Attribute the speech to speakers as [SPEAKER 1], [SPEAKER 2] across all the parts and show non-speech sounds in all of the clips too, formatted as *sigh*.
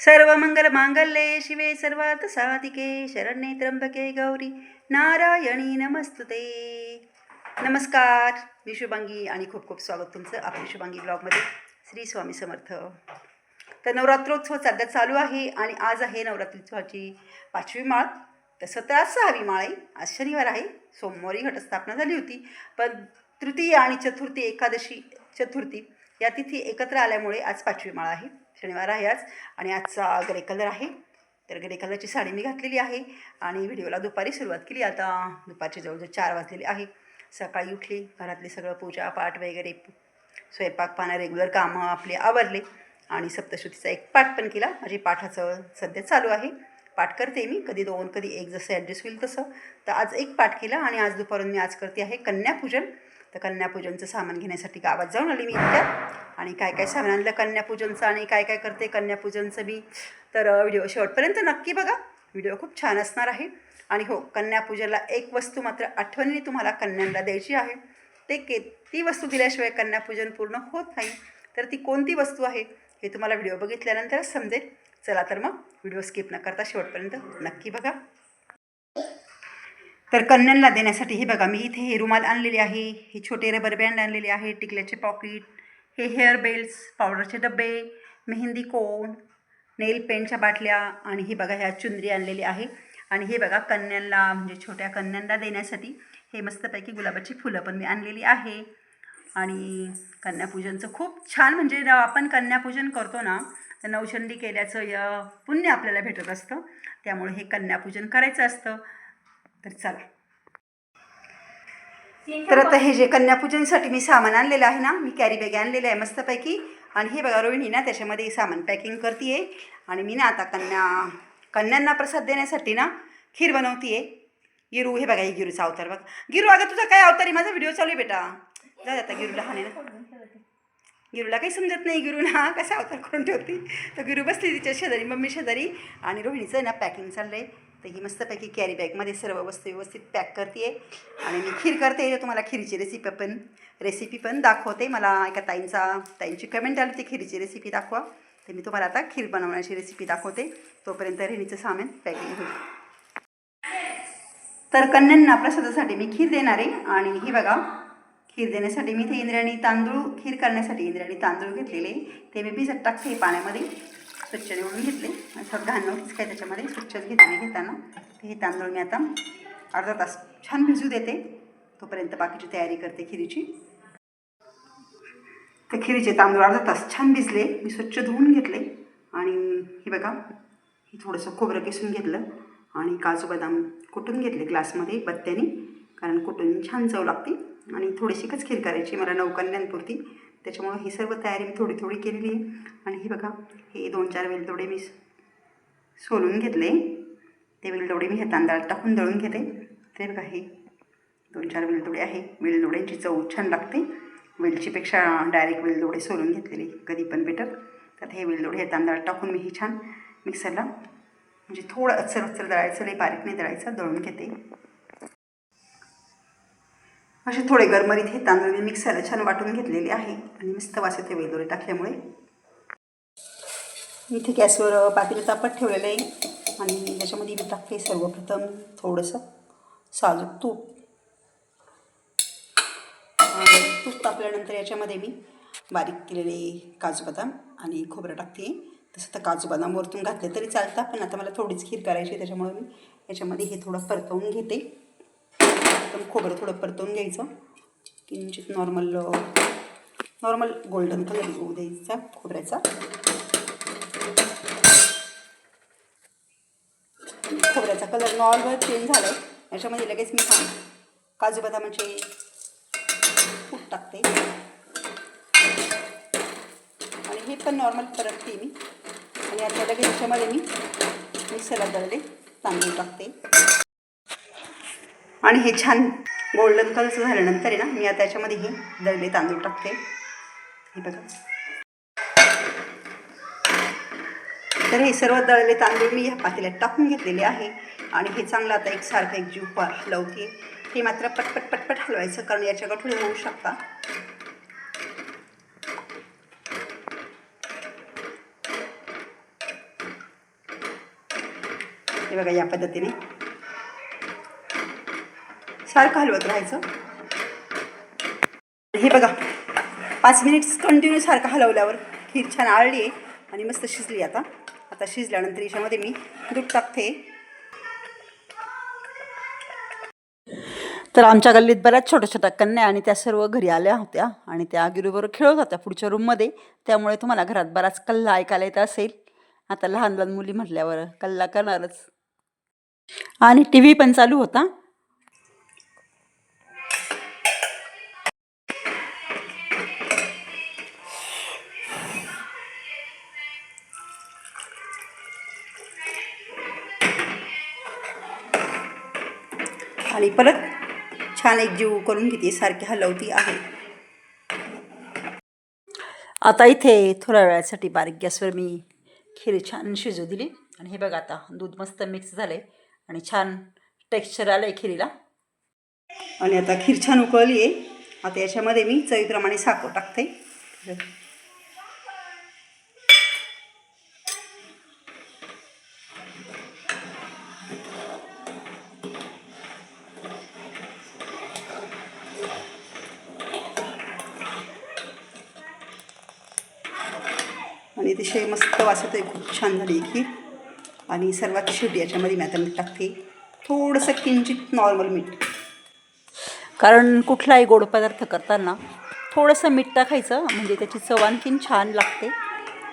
[SPEAKER 1] सर्व मंगल मांगल्ये शिवे सर्वात साधिके शरण्ये त्र्यंबके गौरी नारायणी नमस्तुते। नमस्कार मी शुभांगी आणि खूप खूप स्वागत तुमचं आपल्या शुभांगी ब्लॉगमध्ये. श्री स्वामी समर्थ. तर नवरात्रोत्सव सध्या चालू आहे आणि आज आहे नवरात्रोत्सवाची पाचवी माळ. तसं तर आज सहावी माळ आहे. आज शनिवार आहे. सोमवारी घटस्थापना झाली होती. पण तृतीय आणि चतुर्थी एकादशी चतुर्थी या तिथी एकत्र आल्यामुळे आज पाचवी माळ आहे. शनिवार आहे आज आणि आजचा ग्रे कलर आहे. तर ग्रे कलरची साडी मी घातलेली आहे आणि व्हिडिओला दुपारी सुरुवात केली. आता दुपारचे जवळजवळ चार वाजलेले आहे. सकाळी उठली घरातले सगळं पूजा पाठ वगैरे स्वयंपाक पाना रेग्युलर कामं आपले आवरले आणि सप्तश्रुतीचा एक पाठ पण केला. माझी पाठाचं सध्या चालू आहे. पाठ करते मी. कधी दोन कधी एक जसं ॲडजस्ट होईल तसं. तर आज एक पाठ केला आणि आज दुपारून मी आज करते आहे कन्यापूजन. तर कन्यापूजनचं सामान घेण्यासाठी गावात जाऊन आली मी इतक्यात आणि काय काय सामान आणलं कन्यापूजनचं आणि काय काय करते कन्यापूजनचं मी. तर व्हिडिओ शेवटपर्यंत नक्की बघा. व्हिडिओ खूप छान असणार आहे. आणि हो कन्यापूजनला एक वस्तू मात्र आठवणीने तुम्हाला कन्यांना द्यायची आहे. ते के ती वस्तू दिल्याशिवाय कन्यापूजन पूर्ण होत नाही. तर ती कोणती वस्तू आहे हे तुम्हाला व्हिडिओ बघितल्यानंतरच समजेल. चला तर मग व्हिडिओ स्किप न करता शेवटपर्यंत नक्की बघा. तर कन्यांना देण्यासाठी हे बघा मी इथे हे रुमाल आणलेले आहे हे छोटे रबर बँड आणलेले आहे टिकल्याचे पॉकेट हे हेअर बेल्स पावडरचे डबे मेहंदी कोण नेल पेंटच्या बाटल्या आणि हे बघा ह्या चुंदरी आणलेली आहे. आणि हे बघा कन्यांना म्हणजे छोट्या कन्यांना देण्यासाठी हे मस्तपैकी गुलाबाची फुलं पण मी आणलेली आहे. आणि कन्यापूजनचं खूप छान म्हणजे आपण कन्यापूजन करतो ना तर नवचंडी केल्याचं य पुण्य आपल्याला भेटत असतं. त्यामुळे हे कन्यापूजन करायचं असतं. तर चला. तर आता हे जे कन्यापूजनसाठी मी सामान आणलेलं आहे ना मी कॅरी बॅग आणलेलं आहे मस्तपैकी. आणि हे बघा रोहिणी ना त्याच्यामध्ये सामान पॅकिंग करते आहे आणि मी ना आता कन्या कन्यांना प्रसाद देण्यासाठी ना खीर बनवते आहे गिरू हे बघा हे गिरूचा अवतार बघा. गिरू अगं तुझा काय अवतार आहे? माझा व्हिडिओ चालू आहे बेटा. जा आता गिरू लहान आहे ना. गिरूला काही समजत नाही गिरूला. कसा अवतार करून ठेवते? तर गिरू बसली तिच्या शेजारी मम्मी शेजारी. आणि रोहिणीचं ना पॅकिंग चाललं आहे तर ही मस्तपैकी कॅरी बॅगमध्ये सर्व वस्तू व्यवस्थित पॅक करते आहे आणि मी खीर करते तुम्हाला खीरची रेसिपी पण रेसिपी पण दाखवते. मला एका ताईंचा ताईंची कमेंट आली होती खीरची रेसिपी दाखवा. तर मी तुम्हाला आता खीर बनवण्याची रेसिपी दाखवते. तोपर्यंत रेणीचं सामान पॅकिंग होईल. तर कन्यांना प्रसादासाठी मी खीर देणार आहे. आणि ही बघा खीर देण्यासाठी मी इथे इंद्रायणी तांदूळ खीर करण्यासाठी इंद्रायणी तांदूळ घेतलेले ते मी भिजत टाकते पाण्यामध्ये. स्वच्छ निवडून घेतले. असं घाण काय त्याच्यामध्ये. स्वच्छच घेते घेताना. ते हे तांदूळ मी आता अर्धा तास छान भिजू देते. तोपर्यंत बाकीची तयारी करते खिरीची. तर खिरीचे तांदूळ अर्धा तास छान भिजले. मी स्वच्छ धुवून घेतले. आणि हे बघा हे थोडंसं खोबरं किसून घेतलं. आणि काजू बदाम कुटून घेतले ग्लासमध्ये बत्त्याने. कारण कुटून छान चव लागते. आणि थोडीशीच खीर करायची. मला नौकन्यांपुरती त्याच्यामुळं ही सर्व तयारी मी थोडी थोडी केलेली आहे. आणि हे बघा हे दोन चार वेलदोडे मी सोलून घेतले. ते वेलदोडे मी हे तांदळात टाकून दळून घेते. ते बघा हे दोन चार वेलदोडे आहे. वेलदोड्यांची चव छान लागते. वेलचीपेक्षा डायरेक्ट वेलदोडे सोलून घेतलेले कधी पण बेटर. तर हे वेलदोडे हे तांदळात टाकून मी ही छान मिक्सरला म्हणजे थोडं अचर अच्छर दळायचं लई बारीक नाही दळायचं दळून घेते. असे थोडे गरमरीत हे तांदूळ मी मिक्सरला छान वाटून घेतलेले आहे. आणि मस्त वास येते वेलदोडे टाकल्यामुळे. इथे गॅसवर पातेलं तापत ठेवलेलं आहे. आणि त्याच्यामध्ये मी टाकते सर्वप्रथम थोडंसं साजूक तूप. तूप तापल्यानंतर याच्यामध्ये मी बारीक केलेले काजू बदाम आणि खोबरं टाकते. तसं तर काजू बदाम वरतून घातले तरी चालतं पण आता मला थोडीच खीर करायची आहे त्याच्यामुळे मी याच्यामध्ये हे थोडं परतवून घेते. एकदम खोबरं थोडं परतवून घ्यायचं. किंचित नॉर्मल नॉर्मल गोल्डन कलर येऊ द्यायचा खोबऱ्याचा. खोबऱ्याचा कलर नॉर्मल चेंज झाला आहे याच्यामध्ये लगेच मी काजू बदामाचे फूट टाकते. आणि हे पण नॉर्मल परतते मी. आणि आता लगेच याच्यामध्ये मी मिक्सरला दळले तांदूळ टाकते. आणि हे छान गोल्डन कलरचं झाल्यानंतर आहे ना मी आता याच्यामध्ये हे दळले तांदूळ टाकते. हे बघा. तर हे सर्व दळले तांदूळ मी ह्या पातेल्यात टाकून घेतलेले आहे. आणि हे चांगलं आता एक सारखं एक जीव हलवते हे मात्र पटपट पटपट हलवायचं कारण याच्या गठुळे होऊ शकतात हे बघा या पद्धतीने. सारखं हलवत राहायचं. हे बघा पाच मिनिट्स कंटिन्यू सारखं हलवल्यावर खीर छान आळली आहे आणि मस्त शिजली आता. आता शिजल्यानंतर याच्यामध्ये मी दूध टाकते. तर आमच्या गल्लीत बऱ्याच छोट्या छोट्या कन्या आणि त्या सर्व घरी आल्या होत्या आणि त्या गिरूबरोबर खेळत होत्या पुढच्या रूममध्ये त्यामुळे तुम्हाला घरात बराच कल्ला ऐकायला येत असेल. आता लहान लहान मुली म्हटल्यावर कल्ला करणारच. आणि टी व्ही पण चालू होता. परत छान एक जीव करून घेते सारखी हलवती आहे. आता इथे थोड्या वेळासाठी बारीक गॅसवर मी खीर छान शिजू दिली. आणि हे बघा आता दूध मस्त मिक्स झाले आणि छान टेक्स्चर आलं आहे खिरीला. आणि आता खीर छान उकळली आहे आता याच्यामध्ये मी चवीप्रमाणे साखर टाकते. अतिशय मस्त खूप छान झाली आहे खीर आणि सर्वात शेवटी याच्यामध्ये मी आता मीठ टाकते. थोडंसं किंचित नॉर्मल मीठ. कारण कुठलाही गोड पदार्थ करताना थोडंसं मीठ टाकायचं म्हणजे त्याची चव आणखीन छान लागते.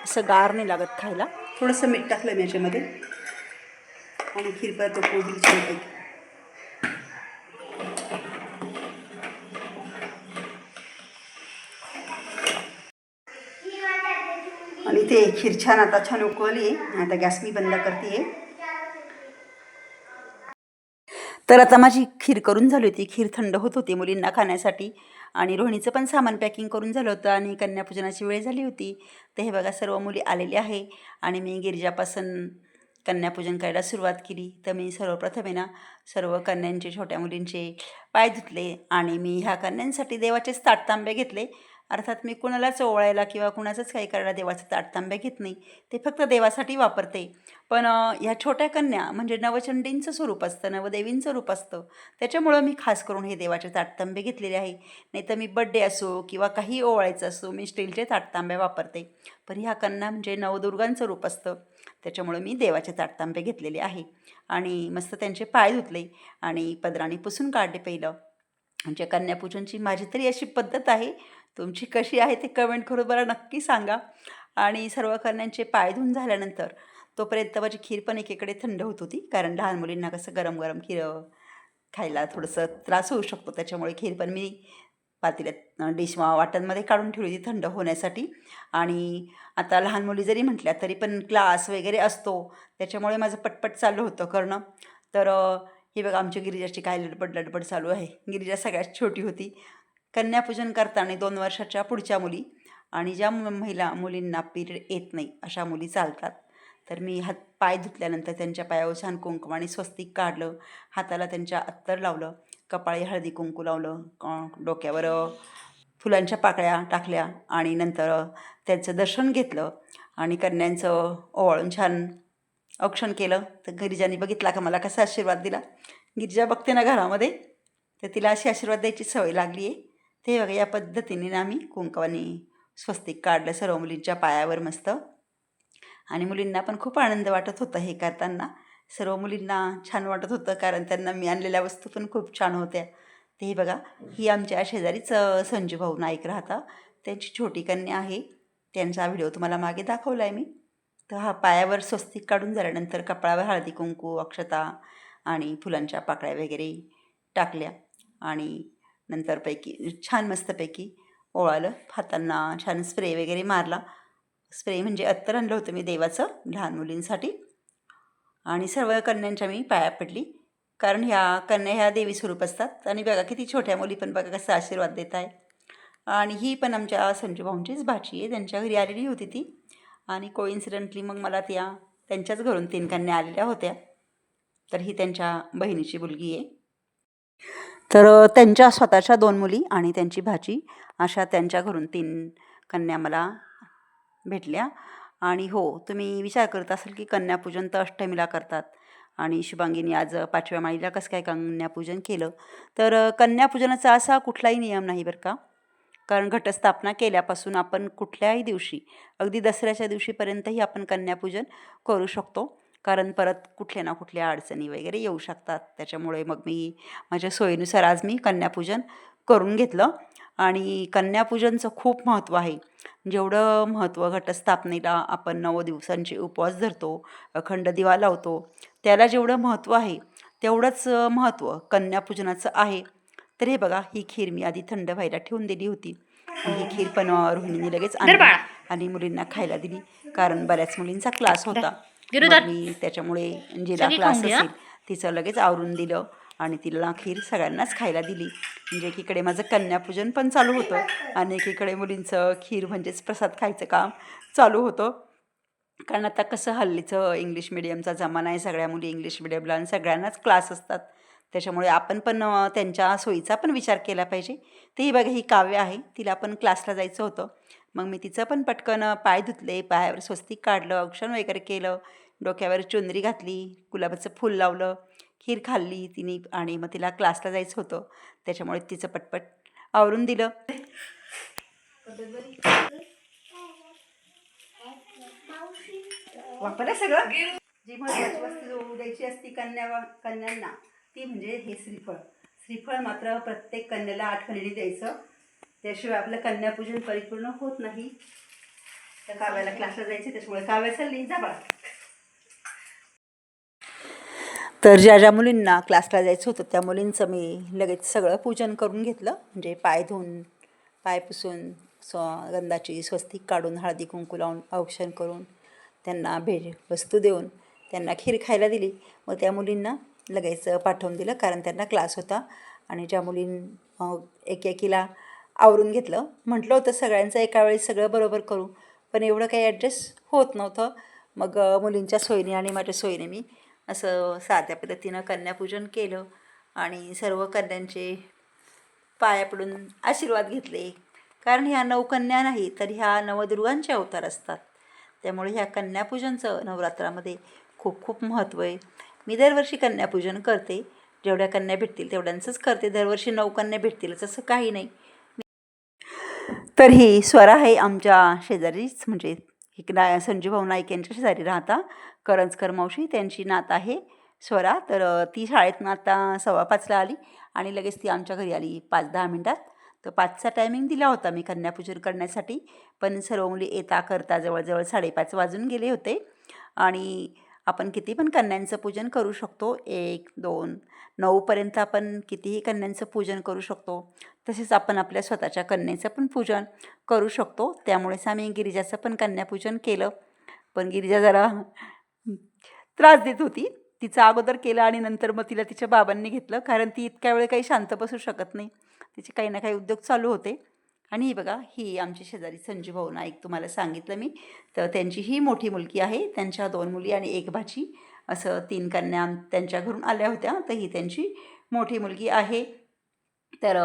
[SPEAKER 1] असं गार नाही लागत खायला. थोडंसं मीठ टाकलं मी याच्यामध्ये. आणि खीर परत पोळी छान इथे ते खीर छान आता छान उकळली. आहे आता गॅस मी बंद करते तर आता माझी खीर करून झाली होती. खीर थंड होत होती मुलींना खाण्यासाठी. आणि रोहिणीचं पण सामान पॅकिंग करून झालं होतं आणि कन्यापूजनाची वेळ झाली होती. तर हे बघा सर्व मुली आलेली आहे. आणि मी गिरिजापासून कन्यापूजन करायला सुरुवात केली. तर मी सर्वप्रथम ना सर्व कन्यांचे छोट्या मुलींचे पाय धुतले. आणि मी ह्या कन्यांसाठी देवाचेच ताटतांबे घेतले. अर्थात मी कुणालाच ओवाळायला किंवा कुणाचंच काही करायला देवाचं ताटतांबे घेत नाही. ते फक्त देवासाठी वापरते. पण ह्या छोट्या कन्या म्हणजे नवचंडींचं स्वरूप असतं नवदेवींचं रूप असतं. त्याच्यामुळं मी खास करून हे देवाचे ताटतांबे घेतलेले आहे. नाही तर मी बड्डे असो किंवा काही ओवाळायचं असो मी स्टीलचे ताटतांबे वापरते. पण ह्या कन्या म्हणजे नवदुर्गांचं रूप असतं. त्याच्यामुळं मी देवाचे ताटतांबे घेतलेले आहे. आणि मस्त त्यांचे पाय धुतले आणि पदराने पुसून काढले पहिलं. म्हणजे कन्यापूजनची माझी तरी अशी पद्धत आहे. तुमची कशी आहे ते कमेंट करून मला नक्की सांगा. आणि सर्व करण्यांचे पाय धुवून झाल्यानंतर तोपर्यंत माझी खीर पण एकीकडे थंड होत होती. कारण लहान मुलींना कसं गरम गरम खीर खायला थोडंसं त्रास होऊ शकतो. त्याच्यामुळे खीर पण मी पातेल्यात डिश वाटणमध्ये काढून ठेवली होती थंड होण्यासाठी. आणि आता लहान मुली जरी म्हटल्या तरी पण क्लास वगैरे असतो. त्याच्यामुळे माझं पटपट चाललं होतं करणं. तर ही हे बघा आमच्या गिरिजाची काय लडबड लडबड चालू आहे. गिरिजा सगळ्यात छोटी होती. कन्यापूजन करताना दोन वर्षाच्या पुढच्या मुली आणि ज्या मु- महिला मुलींना पिरियड येत नाही अशा मुली चालतात. तर मी हात पाय धुतल्यानंतर त्यांच्या पायावर छान कुंकुमाने स्वस्तिक काढलं. हाताला त्यांच्या अत्तर लावलं. कपाळी हळदी कुंकू लावलं. डोक्यावर फुलांच्या पाकळ्या टाकल्या आणि नंतर त्यांचं दर्शन घेतलं आणि कन्यांचं ओवाळून छान औक्षण केलं. तर गिरिजाने बघितला का मला कसा आशीर्वाद दिला? गिरिजा बघते ना घरामध्ये? तर तिला अशी आशीर्वाद द्यायची सवय लागली आहे ते बघा या पद्धतीने ना आम्ही कुंकवानी स्वस्तिक काढलं सर्व मुलींच्या पायावर मस्त. आणि मुलींना पण खूप आनंद वाटत होता हे करताना. सर्व मुलींना छान वाटत होतं कारण त्यांना मी आणलेल्या वस्तू पण खूप छान होत्या. ते बघा ही आमच्या शेजारीच संजू भाऊ नाईक राहता. त्यांची छोटी कन्या आहे. त्यांचा व्हिडिओ तुम्हाला मागे दाखवला आहे मी. तर हा पायावर स्वस्तिक काढून झाल्यानंतर कपाळावर हळदी कुंकू अक्षता आणि फुलांच्या पाकळ्या वगैरे टाकल्या. आणि नंतरपैकी छान मस्तपैकी ओवाळलं हातांना छान स्प्रे वगैरे मारला. स्प्रे म्हणजे अत्तर आणलं होतं मी देवाचं लहान मुलींसाठी. आणि सर्व कन्यांच्या मी पाया पडली. कारण ह्या कन्या ह्या देवी स्वरूप असतात. आणि बघा किती छोट्या मुली पण बघा कसा आशीर्वाद देत आहे आणि ही पण आमच्या संजू भाऊंचीच भाची आहे. त्यांच्या घरी आलेली होती ती. आणि कोइन्सिडंटली मग मला त्या त्यांच्याच घरून तीन कन्या आलेल्या होत्या. तर ही त्यांच्या बहिणीची मुलगी आहे. तर त्यांच्या स्वतःच्या दोन मुली आणि त्यांची भाची अशा त्यांच्या घरून तीन कन्या मला भेटल्या. आणि हो तुम्ही विचार करत असाल की कन्यापूजन तर अष्टमीला करतात आणि शुभांगीनी आज पाचव्या माळीला कसं काय कन्यापूजन केलं? तर कन्यापूजनाचा असा कुठलाही नियम नाही बरं का. कारण घटस्थापना केल्यापासून आपण कुठल्याही दिवशी अगदी दसऱ्याच्या दिवशीपर्यंतही आपण कन्यापूजन करू शकतो. कारण परत कुठल्या ना कुठल्या अडचणी वगैरे येऊ शकतात. त्याच्यामुळे मग मी माझ्या सोयीनुसार आज मी कन्यापूजन करून घेतलं. आणि कन्यापूजनचं खूप महत्त्व आहे. जेवढं महत्त्व घटस्थापनेला आपण नऊ दिवसांचे उपवास धरतो अखंड दिवा लावतो त्याला जेवढं महत्त्व आहे तेवढंच महत्त्व कन्यापूजनाचं आहे. तर हे बघा ही खीर मी आधी थंड व्हायला ठेवून दिली होती. ही खीर पण रोहिणीने लगेच आणली आणि मुलींना खायला दिली. कारण बऱ्याच मुलींचा क्लास होता. मी त्याच्यामुळे जिला क्लास असेल तिचं लगेच आवरून दिलं आणि तिला खीर सगळ्यांनाच खायला दिली. म्हणजे एकीकडे माझं कन्यापूजन पण चालू होतं आणि एकीकडे मुलींचं खीर म्हणजेच प्रसाद खायचं काम चालू होतं. कारण आता कसं हल्लीचं इंग्लिश मिडियमचा जमाना आहे सगळ्या मुली इंग्लिश मिडियमला आणि सगळ्यांनाच क्लास असतात. त्याच्यामुळे आपण पण अ, त्यांच्या सोयीचा पण विचार केला पाहिजे. तर ही बघा ही काव्य आहे तिला पण क्लासला जायचं होतं. मग मी तिचं पण पटकन पाय धुतले पायावर स्वस्तिक काढलं औक्षण वगैरे केलं. डोक्यावर चुनरी घातली गुलाबाचं फूल लावलं खीर खाल्ली तिने आणि मग तिला क्लासला जायचं होतं. त्याच्यामुळे तिचं पटपट आवरून दिलं. वापरलं सगळं. जी महत्वाची वस्तू द्यायची असती कन्या कन्यांना ती म्हणजे हे श्रीफळ. श्रीफळ मात्र प्रत्येक कन्याला आठवणीने द्यायचं. त्याशिवाय आपलं कन्यापूजन परिपूर्ण होत नाही. त्या काव्याला क्लासला जायचे त्याच्यामुळे काव्या चालली. जा बाळा. तर ज्या ज्या मुलींना क्लासला जायचं होतं त्या मुलींचं मी लगेच सगळं पूजन करून घेतलं. म्हणजे पाय धुवून पाय पुसून स्व गंधाची स्वस्तिक काढून हळदी कुंकू लावून औक्षण करून त्यांना भेट वस्तू देऊन त्यांना खीर खायला दिली. मग त्या मुलींना लगेच पाठवून दिलं कारण त्यांना क्लास होता. आणि ज्या मुलीं एक एकीला आवरून घेतलं म्हटलं होतं सगळ्यांचं एका वेळी सगळं बरोबर करू. पण एवढं काही ॲडजस्ट होत नव्हतं. मग मुलींच्या सोयीने आणि माझ्या सोयीने मी असं साध्या पद्धतीनं कन्यापूजन केलं आणि सर्व कन्यांचे पाया पडून आशीर्वाद घेतले. कारण ह्या नवकन्या नाही तर ह्या नवदुर्गांचे अवतार असतात. त्यामुळे ह्या कन्यापूजनचं नवरात्रामध्ये खूप खूप महत्त्व आहे. मी दरवर्षी कन्यापूजन करते. जेवढ्या कन्या भेटतील तेवढ्यांचंच करते. दरवर्षी नऊ कन्या भेटतीलच असं काही नाही. तर ही स्वरा आहे आमच्या शेजारीच म्हणजे एक ना नाईक यांच्या शेजारी राहता. करंजकर मावशी त्यांची नात आहे स्वरा. तर ती शाळेतून आता सव्वा पाचला आली आणि लगेच ती आमच्या घरी आली पाच दहा मिनटात. तर पाचचा टायमिंग दिला होता मी कन्यापूजन करण्यासाठी. पण सर्व मुली येता करता जवळजवळ साडेपाच वाजून गेले होते. आणि आपण किती पण कन्यांचं पूजन करू शकतो. एक दोन नऊपर्यंत आपण कितीही कन्यांचं पूजन करू शकतो. तसेच आपण आपल्या स्वतःच्या कन्येचं पण पूजन करू शकतो. त्यामुळेच आम्ही गिरिजाचं पण कन्यापूजन केलं. पण गिरिजा जरा त्रास देत होती. तिचा अगोदर केलं आणि नंतर मग तिला तिच्या बाबांनी घेतलं. कारण ती इतक्या वेळ काही शांत बसू शकत नाही. तिचे काही ना काही उद्योग चालू होते. आणि ही बघा ही आमची शेजारी संजू भाऊ नाईक तुम्हाला सांगितलं मी. तर त्यांची ही मोठी मुलगी आहे. त्यांच्या दोन मुली आणि एक भाची. असं तीन कन्या त्यांच्या घरून आल्या होत्या. तर ही त्यांची मोठी मुलगी आहे. तर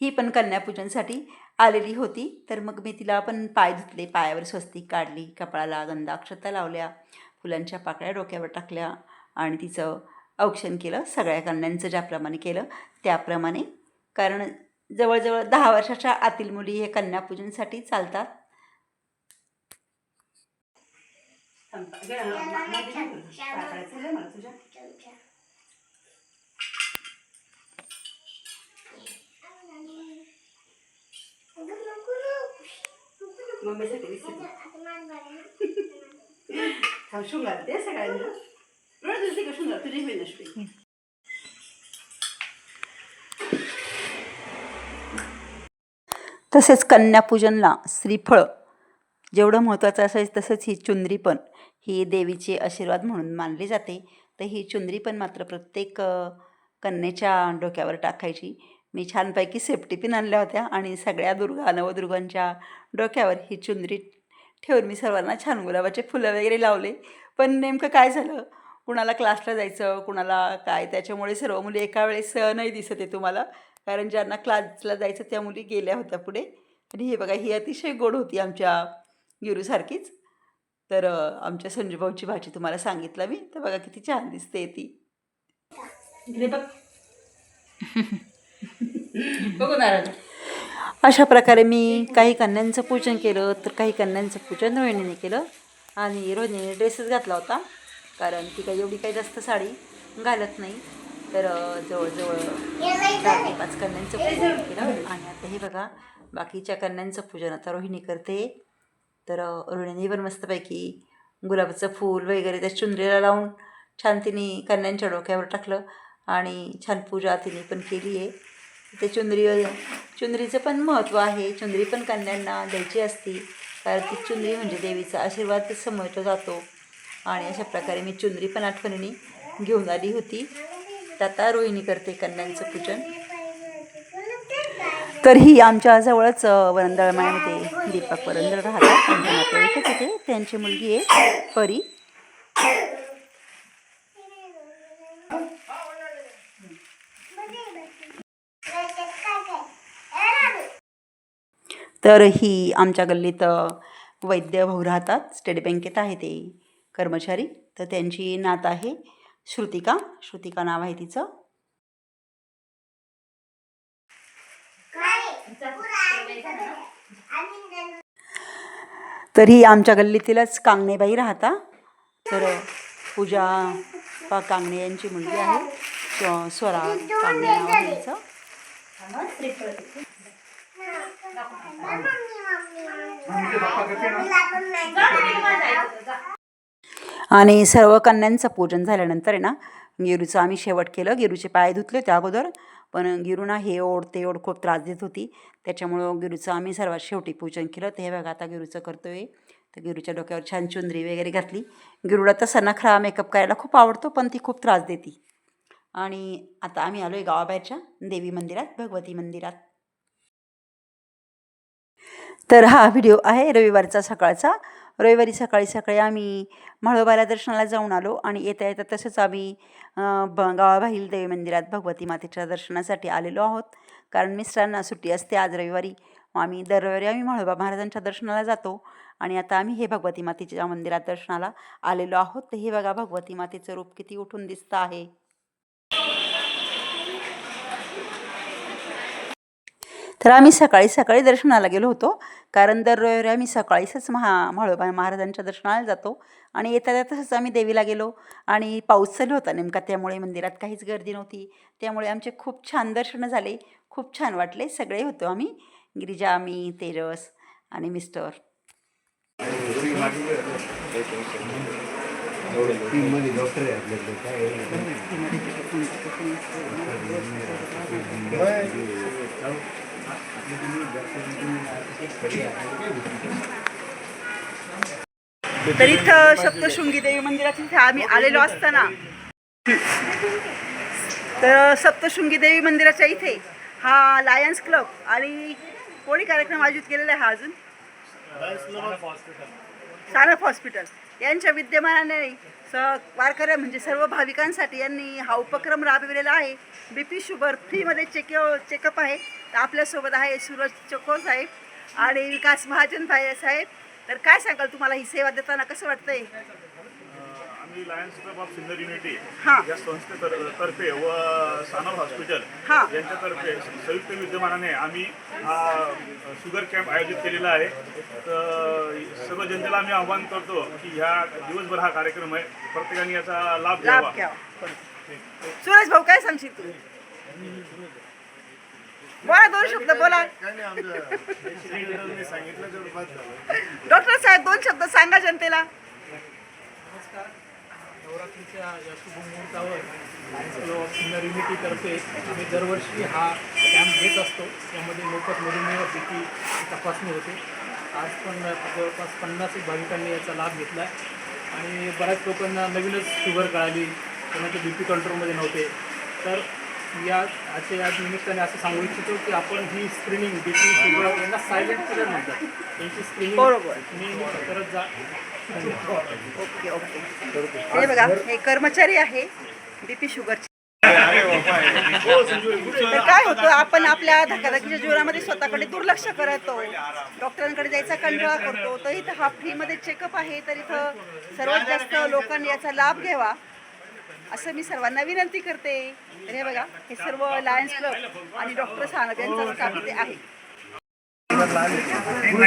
[SPEAKER 1] ही पण कन्यापूजनसाठी आलेली होती. तर मग मी तिला पण पाय धुतले. पायावर स्वस्तिक काढली. कपाळाला गंधाक्षता लावल्या. फुलांच्या पाकळ्या डोक्यावर टाकल्या आणि तिचं औक्षण केलं सगळ्या कन्यांचं ज्याप्रमाणे केलं त्याप्रमाणे. कारण जवळजवळ दहा वर्षाच्या आतील मुली हे कन्यापूजनसाठी चालतात. मम्मीसाठी ते सगळ्यांना का शुंगार तुझी नसते तसेच कन्यापूजनला श्रीफळ जेवढं महत्त्वाचं असायचं तसंच ही चुंदरी पण. ही देवीचे आशीर्वाद म्हणून मानली जाते. तर ही चुंदरी पण मात्र प्रत्येक कन्याच्या कन्येच्या डोक्यावर टाकायची. मी छानपैकी सेफ्टी पिन आणल्या होत्या आणि सगळ्या दुर्गा नवदुर्गांच्या डोक्यावर ही चुंदरी ठेवून मी सर्वांना छान गुलाबाचे फुलं वगैरे लावले. पण नेमकं काय झालं? कुणाला क्लासला जायचं कुणाला काय? त्याच्यामुळे सर्व मुली एका वेळेस नाही दिसत आहे तुम्हाला. कारण ज्यांना क्लासला जायचं त्या मुली गेल्या होत्या पुढे. आणि हे बघा ही अतिशय गोड होती आमच्या गिरूसारखीच तर आमच्या संजूभाऊची भाजी तुम्हाला सांगितलं मी तर बघा किती छान दिसते ती.
[SPEAKER 2] इकडे बघ. *laughs* बघू नाराज
[SPEAKER 1] अशा प्रकारे मी काही कन्यांचं पूजन केलं तर काही कन्यांचं पूजन रोहिणीने केलं. आणि रोहिणीने ड्रेसच घातला होता कारण ती काही एवढी काही जास्त साडी घालत नाही. तर जवळजवळ चार ते पाच कन्यांचं पूजन केलं. आणि आता हे बघा बाकीच्या कन्यांचं पूजन आता रोहिणी करते. तर रोहिणीने पण मस्तपैकी गुलाबाचं फूल वगैरे त्या चुंदरीला लावून छान तिने कन्यांच्या डोक्यावर टाकलं. आणि छान पूजा तिने पण केली आहे. ते चुंदरी चुंदरीचं पण महत्त्व आहे. चुंदरी पण कन्यांना द्यायची असती. कारण ती चुंदरी म्हणजे देवीचा आशीर्वाद समजला जातो. आणि अशा प्रकारे मी चुंदरी पण आठवणीने घेऊन आली होती. तर आता रोहिणी करते कन्यांचं पूजन. तर ही आमच्या जवळच वरंदळ मायामध्ये दीपक वरंदळ राहतात. त्यांच्या नातेवाईकच इथे त्यांची मुलगी आहे परी. तर ही आमच्या गल्लीत वैद्य भाऊ राहतात. स्टेट बँकेत आहे ते कर्मचारी. तर त्यांची नात आहे श्रुतिका. श्रुतिका नाव आहे तिचं. तर ही आमच्या गल्लीतीलच कांगणेबाई राहता. तर पूजा कांगणे यांची मुलगी आहे. स्व- स्वरा कांगणे नाव आहे तिचं. आणि सर्व कन्यांचं पूजन झाल्यानंतर आहे ना गिरूचं आम्ही शेवट केलं. गिरूचे पाय धुतले त्या अगोदर पण गिरूना हे ओढ ते ओढ खूप त्रास देत होती. त्याच्यामुळं गिरूचं आम्ही सर्वात शेवटी पूजन केलं. ते बघा आता गिरूचं करतोय. तर गिरूच्या डोक्यावर छान चुंदरी वगैरे घातली. गिरूला तसा नखरा मेकअप करायला खूप आवडतो पण ती खूप त्रास देते. आणि आता आम्ही आलो आहे गावाबाहेरच्या देवी मंदिरात भगवती मंदिरात. तर हा व्हिडिओ आहे रविवारचा सकाळचा. रविवारी सकाळी सकाळी आम्ही म्हाळोबाला दर्शनाला जाऊन आलो आणि येता येता तसंच आम्ही ब गावाबाहेर देवी मंदिरात भगवती मातेच्या दर्शनासाठी आलेलो आहोत. कारण मिस्टरांना सुट्टी असते आज रविवारी. आम्ही दर रविवारी आम्ही म्हाळोबा महाराजांच्या दर्शनाला जातो आणि आता आम्ही हे भगवती मातेच्या मंदिरात दर्शनाला आलेलो आहोत. तर हे बघा भगवती मातेचं रूप किती उठून दिसतं आहे. तर आम्ही सकाळी सकाळी दर्शनाला गेलो होतो. कारण दर रविवारी आम्ही सकाळीच महा म्हाळोबा महाराजांच्या दर्शनाला जातो. आणि येता येता तसंच आम्ही देवीला गेलो. आणि पाऊस चालू होता नेमका त्यामुळे मंदिरात काहीच गर्दी नव्हती. त्यामुळे आमचे खूप छान दर्शनं झाले. खूप छान वाटले. सगळे होतो आम्ही. गिरिजा मी तेजस आणि मिस्टर.
[SPEAKER 3] टीममध्ये डॉक्टर आहे आपल्याकडे काय
[SPEAKER 1] तर इथं सप्तशृंगी देवी मंदिरात इथे आम्ही आलेलो असताना. तर सप्तशृंगी देवी मंदिराच्या इथे हा लायन्स क्लब आणि कोणी कार्यक्रम आयोजित केलेला आहे हा अजून? सानप हॉस्पिटल यांच्या विद्यमानाने स वारकऱ्या म्हणजे सर्व भाविकांसाठी यांनी हा उपक्रम राबविलेला आहे. बी पी शुगर फ्रीमध्ये चेक चेकअप आहे. तर आपल्यासोबत आहे सूरज चकोर साहेब आणि विकास महाजन भाई साहेब. तर काय सांगाल तुम्हाला? ही सेवा देताना कसं वाटतंय?
[SPEAKER 4] आम्ही Lions Club of Sinnar Unity
[SPEAKER 1] हा.
[SPEAKER 4] या संस्थेतर्फे व सानव हॉस्पिटल
[SPEAKER 1] हा.
[SPEAKER 4] यांच्यातर्फे संयुक्त विद्यमानाने आम्ही हा शुगर कॅम्प आयोजित केलेला आहे. तर सर्व जनतेला आम्ही आव्हान करतो की ह्या दिवसभर हा कार्यक्रम आहे. प्रत्येकाने याचा लाभ घ्यावा
[SPEAKER 1] लाभ घ्यावा. सुरेश भाऊ काय सांगशील तू? बोला दोन शब्द बोला.
[SPEAKER 3] काय नाही आमचं मी *laughs* सांगितलं तेवढं बस झालं.
[SPEAKER 1] डॉक्टर साहेब दोन शब्द सांगा जनतेला.
[SPEAKER 2] नमस्कार. नवरात्रीच्या या शुभमुहूर्तावर लायन्स क्लब ऑफ सिनियर युनिटीतर्फे आम्ही दरवर्षी हा कॅम्प घेत असतो. यामध्ये मोफत मधुमेह भीती तपासणी होते. आज पण जवळपास पन्नास एक भाविकांनी याचा लाभ घेतला आणि बऱ्याच लोकांना नवीनच शुगर कळाली. कोणाचे बी पी कंट्रोलमध्ये नव्हते. तर या आजच्या या निमित्ताने असं सांगू इच्छितो की आपण ही स्क्रीनिंग बी पी शुगर यांना सायलेंट किलर म्हणतात. त्यांची स्क्रीनिंग
[SPEAKER 1] बरोबर.
[SPEAKER 2] नेहमी करत जा.
[SPEAKER 1] Okay okay. हे बघा हे कर्मचारी आहे बी पी शुगरचे तर काय होतं आपण आपल्या धकाधकीच्या जीवनामध्ये स्वतःकडे दुर्लक्ष करतो डॉक्टरांकडे जायचा कंटाळा करतो. तर इथं हा फ्रीमध्ये चेकअप आहे तर इथं सर्वात जास्त लोकांनी याचा लाभ घ्यावा. असं मी सर्वांना विनंती करते. तर हे बघा हे सर्व लायन्स क्लब आणि डॉक्टर सानप यांचा स्टाफ इथे आहे.
[SPEAKER 4] पण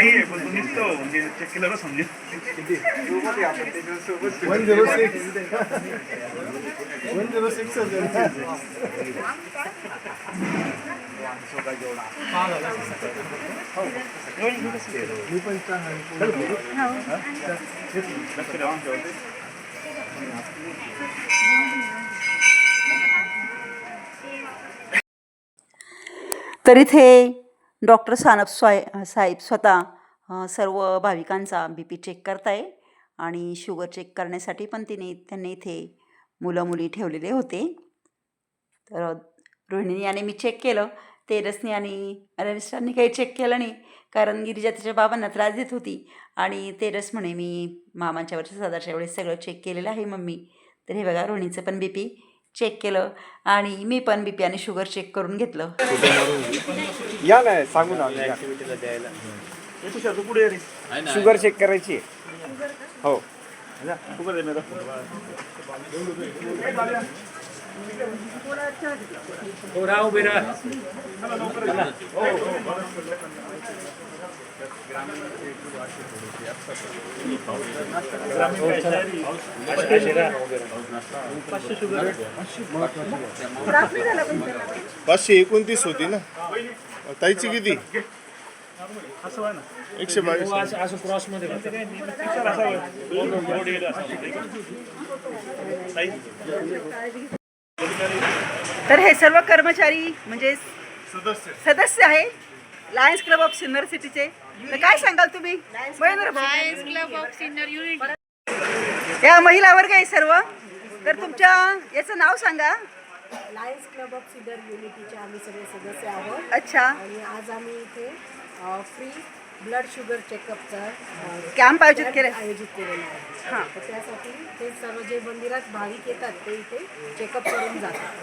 [SPEAKER 1] तर इथे डॉक्टर सानप स्वाय साहेब स्वतः सर्व भाविकांचा बी पी चेक करताय आणि शुगर चेक करण्यासाठी पण तिने त्यांनी इथे मुलं मुली ठेवलेले होते. तर रोहिणीने आणि मी चेक केलं. तेरसनी आणि रविस्टरनी काही चेक केलं नाही. कारण गिरिजा तिच्या बाबांना त्रास देत होती. आणि तेरस म्हणे मी मामांच्या वर्षी सदाच्या वेळेस सगळं चेक केलेलं आहे मम्मी. तर हे बघा रोहिणीचं पण बी पी चेक केलं आणि मी पण बी पी आणि शुगर चेक करून घेतलं.
[SPEAKER 5] या ना सांगू ना
[SPEAKER 4] तू पुढे ये रे.
[SPEAKER 5] शुगर चेक करायची हो
[SPEAKER 4] जा, उभं राह.
[SPEAKER 2] हो राव बेरा
[SPEAKER 3] पाचशे एकोणतीस होती ना ताईची किती. एकशे बावीस
[SPEAKER 2] असं असं क्रॉसमध्ये
[SPEAKER 1] तर हे सर्व कर्मचारी म्हणजे
[SPEAKER 3] सदस्य.
[SPEAKER 1] सदस्य आहे लायन्स क्लब ऑफ सिनियर सिटीचे तर काय सांगाल तुम्ही? महेंद्र भाऊ?
[SPEAKER 6] Lions Club of Sinnar Unit
[SPEAKER 1] या महिला वर्ग आहे सर्व. तर तुमच्या याचं नाव सांगा.
[SPEAKER 7] लायन्स क्लब ऑफ सिडर युनिटीचे आम्ही सगळे सदस्य आहोत.
[SPEAKER 1] अच्छा.
[SPEAKER 7] आणि आज आम्ही इथे फ्री ब्लड शुगर चेकअपचा
[SPEAKER 1] कॅम्प आयोजित केलं.
[SPEAKER 7] आयोजित केलेला आहे.
[SPEAKER 1] हां.
[SPEAKER 7] तर त्यासाठी ते सर्व जे मंदिरात भाविक येतात ते इथे चेकअप करून जातात.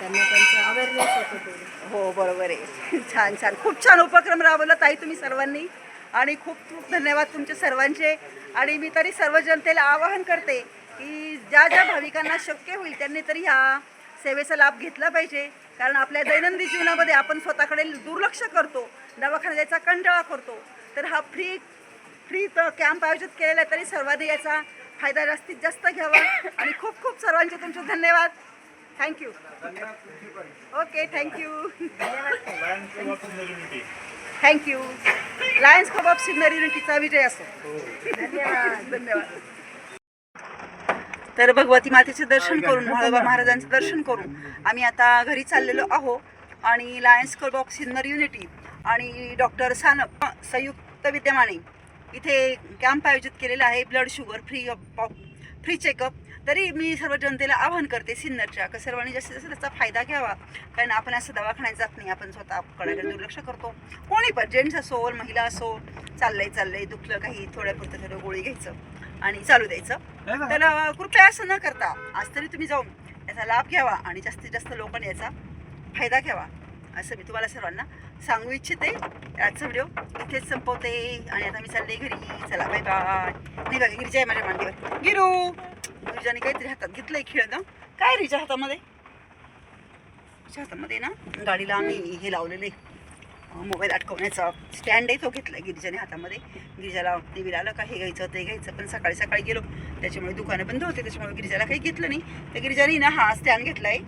[SPEAKER 7] त्यांना त्यांचं अवेअरनेस होतं
[SPEAKER 1] हो बरोबर आहे. छान छान. खूप छान उपक्रम राबवला ताई तुम्ही सर्वांनी. आणि खूप खूप धन्यवाद तुमचे सर्वांचे. आणि मी तरी सर्व जनतेला आवाहन करते की ज्या ज्या भाविकांना शक्य होईल त्यांनी तरी ह्या सेवेचा लाभ घेतला पाहिजे. कारण आपल्या दैनंदिन जीवनामध्ये आपण स्वतःकडे दुर्लक्ष करतो दवाखान्यात जायचा कंटाळा करतो. तर हा फ्री फ्री कॅम्प आयोजित केलेला आहे तरी सर्वांनी याचा फायदा जास्तीत जास्त घ्यावा. आणि खूप खूप सर्वांचे तुमचे धन्यवाद. Thank you okay thank you. Thank you Lions Club of Sinnar युनिटीचा विजय असो. धन्यवाद. धन्यवाद. तर भगवती मातेचे दर्शन करून म्हाळोबा महाराजांचं दर्शन करून आम्ही आता घरी चाललेलो आहो आणि Lions Club of Sinnar Unity आणि डॉक्टर सानप संयुक्त विद्यमाने इथे कॅम्प आयोजित केलेला आहे blood sugar free free checkup तरी मी सर्व जनतेला आवाहन करते सिन्नरच्या का सर्वांनी जास्तीत जास्त त्याचा फायदा घ्यावा. कारण आपण असं दवाखान्यात जात नाही आपण स्वतःकडे दुर्लक्ष करतो. कोणी पण जेंट्स असो महिला असो चाललंय चाललंय दुखलं काही थोड्या पुरतं थोडं गोळी घ्यायचं. आणि चालू द्यायचं. तर अं, कृपया असं न करता आज तरी तुम्ही जाऊन याचा लाभ घ्यावा आणि जास्तीत जास्त लोकांनी याचा फायदा घ्यावा असं मी तुम्हाला सर्वांना सांगू इच्छिते. आजचा व्हिडिओ इथेच संपवते आणि आता मी चालले घरी. चला बाय बाय नाही बघा गिरिजा आहे माझ्या मांडीवर. गिरू! गिरिजाने काहीतरी हातात घेतलंय खेळ ना काय रिजा हातामध्ये? हातामध्ये ना गाडीला आम्ही हे लावलेले मोबाईल अटकवण्याचा स्टँडही तो घेतला गिरिजाने हातामध्ये. गिरिजाला देवीला आलं का हे घ्यायचं ते घ्यायचं. पण सकाळी सकाळी गेलो. त्याच्यामुळे दुकानं बंद होते. त्याच्यामुळे गिरिजाला काही घेतलं नाही. तर गिरिजाने ना हा स्टँड घेतला आहे